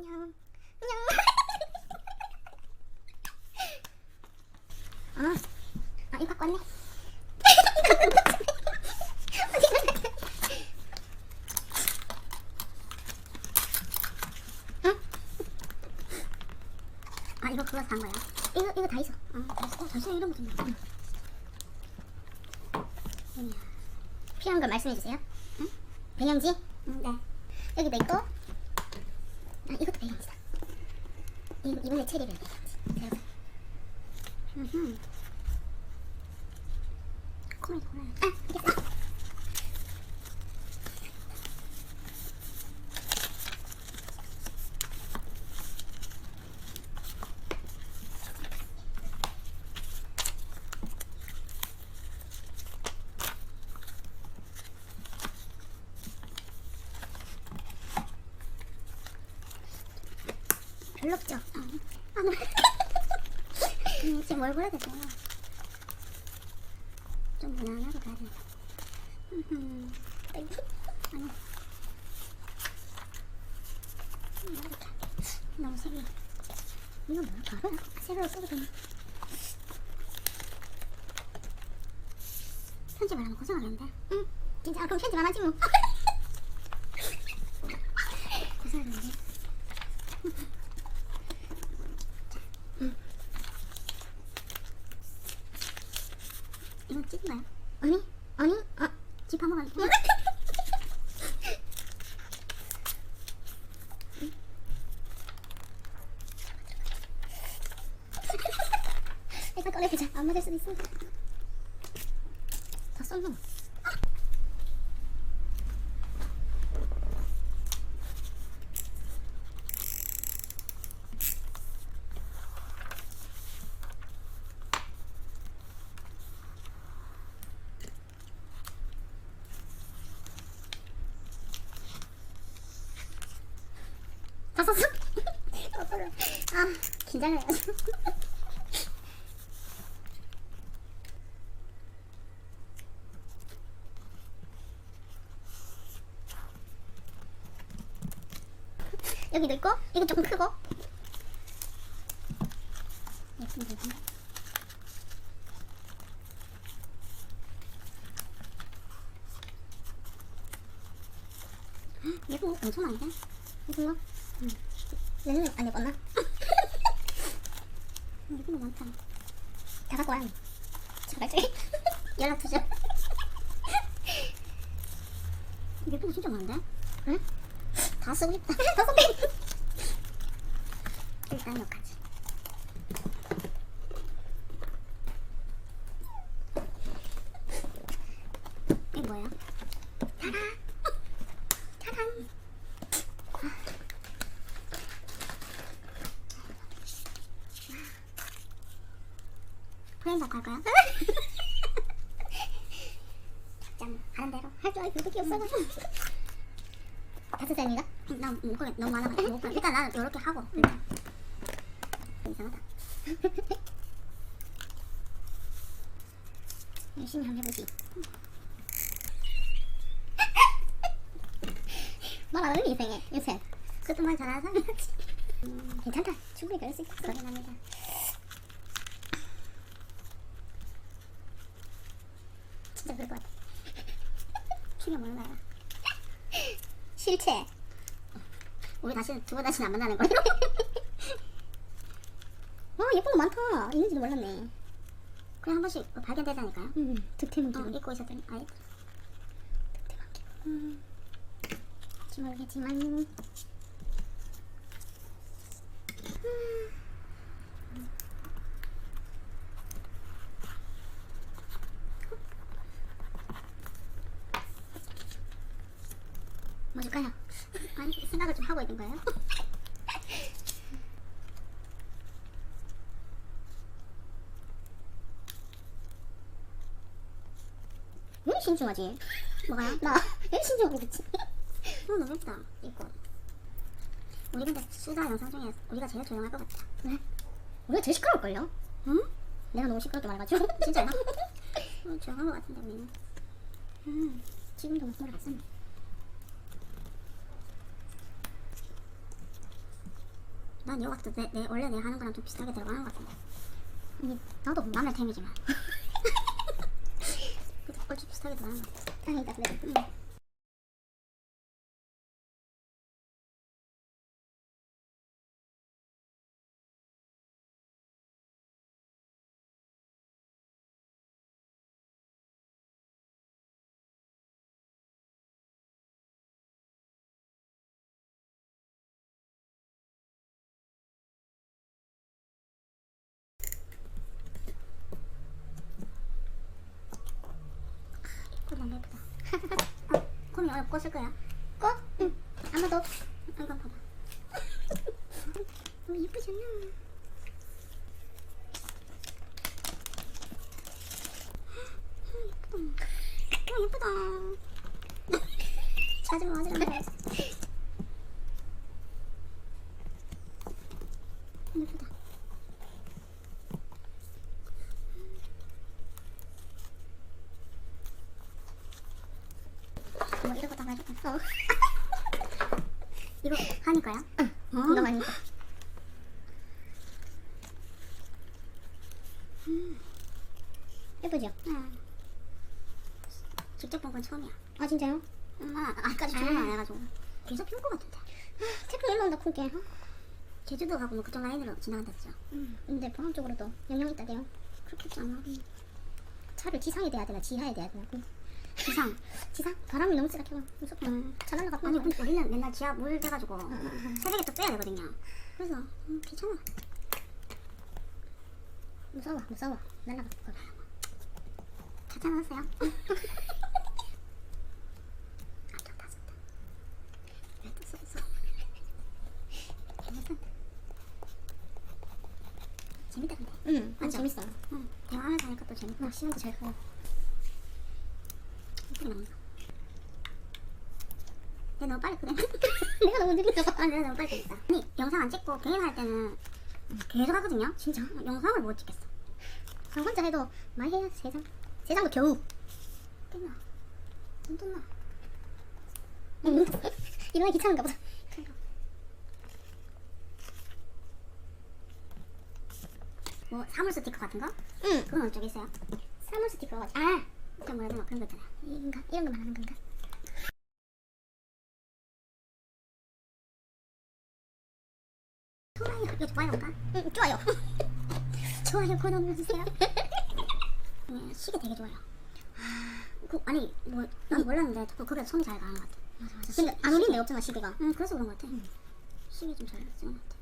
안녕. 안녕. 아, 아 이거 갖고 왔네. 응? 아 이거 그거 산 거야. 이거 이거 다 있어. 아, 다 있어. 잠시만 이런 거좀 봐. 응. 필요한 걸 말씀해 주세요. 응? 배경지? 응, 네. 여기도 있고. 아, 이것도 배경지다. 이, 이번에 체리를. 음. 코메디 코메디. 아, 알겠어. 별로 없죠? 어. 아, 나. 음, 지금 뭘 골라야 될까요? 좀 무난하게 가야 된다. 음, 아니. 음, 이렇게. 너무 색이. 이거 뭐야? 바로야? 아, 세로로 써도 되나? 편집을 하면 고생하겠는데? 응. 진짜, 아, 그럼 편집 안 하지 뭐. 고생하겠는데? 이거 찍나요? 아니, 아니, 아, 집 한번 갈게. 일단 꺼내보자. 안 맞을 수도 있어. 다 썰어. 다 썼어? 어떡해. 아, 긴장해가지고. 여기 도 있고, 이거 조금 크고. 예쁜. 예쁜 거 엄청? 예쁜 거? 응. 안 예뻤나? 예쁜 거 많다. 다 갖고 와. 제발 좀 연락 주죠. 예쁜 거 진짜 많은데? 응? 다 쓰고 싶다. 다 싶다. 일단 여기까지. 이게 뭐예요? 짜란! 짜란! 프렌드 할까요? 짠 하는 대로. 할줄 알고 그렇게 없어가지고. 다섯 쌤인가? 나 목걸이 너무 많아가지고 목걸이 일단 나는 이렇게 하고. 일단. 이상하다. 열심히 한번 해보지. 말안 하는 인생에 요새. 그것도 말 잘하는 사람이지. 음, 괜찮다. 충분히 그럴 수 있다 납니다 진짜 그럴 것 같아. 피가 뭐는 거야? 실체. 우리 다시 두 번 다시는 안 만나는 거야. 와 예쁜 거 많다. 있는지도 몰랐네. 그냥 한 번씩 발견되다니까요. 응. 득템은 어, 잊고 있었더니 아예. 득템한 게. 음. 지 모르겠지만. 뭐 줄까요? 아니 생각을 좀 하고 있는 거예요? 왜 신중하지? 뭐가요? 나왜 신중하고 그치? 어 너무 예쁘다 이거 우리 근데 수다 영상 중에 우리가 제일 조용할 것 같다 왜? 우리가 제일 시끄러울걸요? 응? 내가 너무 시끄럽게 말해가지고 진짜요? 어, 조용한 것 같은데 우리는 음, 지금도 안 썼네 난 이거 같아. 내, 내 원래 내 하는 거랑 좀 비슷하게 들어가는 것 같은데. 아니 나도 뭐 남의 템이지만. 그래도 얼추 비슷하게 들어가는 것 같아. 다행이다 그래도 응. 어, 곰이 어렵 꽃을 거야. 꽃? 응 아마도 이거 봐봐. 너무 않나 어 예쁘다. 자주 맞으란다. 예쁘다. 뭐 이런 거다 가져가. 어 이거 하니까요? 응, 어. 이거 많이 예쁘죠? 응. 직접 본 건 처음이야. 아 진짜요? 엄마 아까지 주문 안 해가지고 계속 피울 것 같은데. 태풍 일로 온다 쿨게 제주도 가고 뭐 그쪽 라인으로 지나간다 했죠. 음, 근데 포항 쪽으로도 영향 있다대요 그렇겠지 않나? 차를 지상에 대야 되나 지하에 대야 되나 그 지상. 지상? 바람이 너무 세게 켜고 무섭다 음. 차 날라가 아니 근데 우리는 맨날 지하 물 돼가지고 새벽에 또 빼야 되거든요. 그래서 음, 괜찮아. 무서워 무서워 날라가 거 찾아놨어요. 아또 다 썼다. 왜또 썼어? 괜찮다. 재밌다 근데. 응 맞죠? 재밌어요 응. 대화하면서 하니까 또 재밌다. 나 시간도 잘 가고 나온다. 내가 너무 빨리 그래. 내가 너무 느린가 봐 아, 내가 너무 빨리 그랬다. 아니 영상 안 찍고 개인 할 때는 계속 하거든요. 진짜 영상을 못 찍겠어. 저 혼자 해도 많이 해야 세장 세장도 겨우 끝나. 눈 떴나? 응. 일어나기 귀찮은가 보다 뭐 사물 스티커 같은 거? 응 그건 어쩌게 있어요? 사물 스티커 아, 저 뭐라 되나 그런 거 있잖아. 이건가? 이런 거 말하는 건가? 좋아요. 이거 좋아요인가? 응 좋아요 좋아요 그거 눌러주세요. 네, 시계 되게 좋아요. 그, 아니 뭐난 몰랐는데 그 거기에 손이 잘 가는 것 같아. 맞아 맞아 근데 안 울리네 없잖아 시계가 응 그래서 그런 것 같아. 시계 좀 잘 쓰는 것 같아.